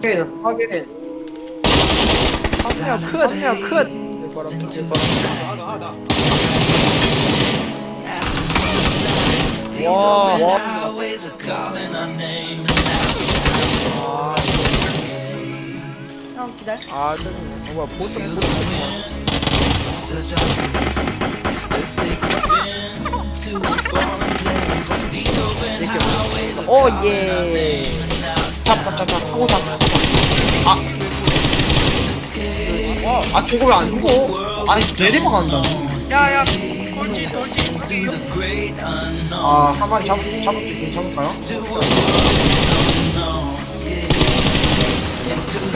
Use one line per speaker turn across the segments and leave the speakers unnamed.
확인 확인
한명 컷, 한명 컷. 와, 와.
형 기다려.
아, 저기, 어, 뭐야, 보트, 보트. 이렇게. 오, 예.
잡잡잡잡 하고 잡. 아. 아 저거 왜 안 죽어? 아니 내리막 한다.
야야 돌진 돌진 우리
아한 마리 잡 잡을 수 있으면 잡을까요?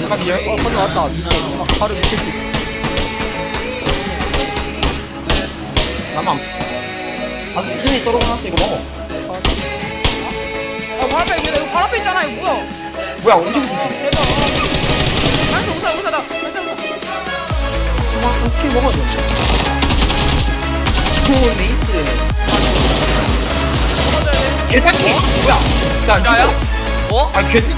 잠깐만요.
어, 건너왔다. 밑에, 막 바로 밑에 집.
나만. 아 눈이 떨어져놨어 이거 먹어.
어 바로 앞에 있는데 이거 바로 앞에 있잖아 이거 뭐야
뭐야 언제부터?
아, 대박 나이스 우사 우사 나 나이스 우사
어떻게 먹어줘?
오돼
개새끼 뭐야?
야야?
죽어?
어?
아 개새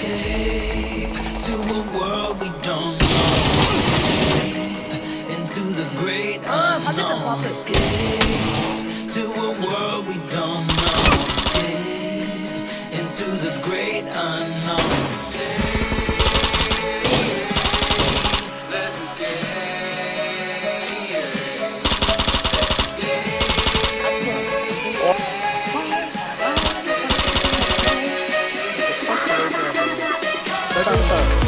Escape to a world we don't know. Into the great unknown. Escape to a world we don't know. Escape into the great unknown.
Vai.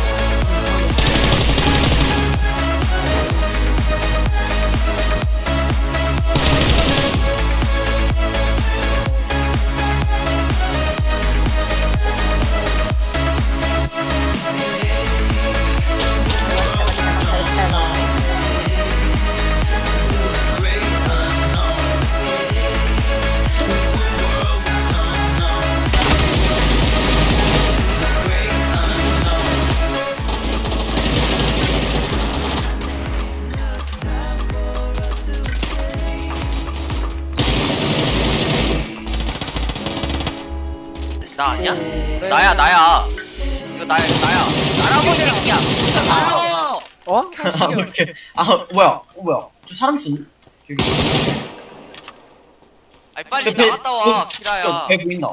나 아니야? 나야 나야 이거 나야 나야 나라고 이 새끼야 나라고
어?
아 이렇게 아 뭐야? 어 뭐야? 저 사람 있어? 여기.
아니 빨리
저 배-
나갔다 와
저-
키라야
저배 보인다.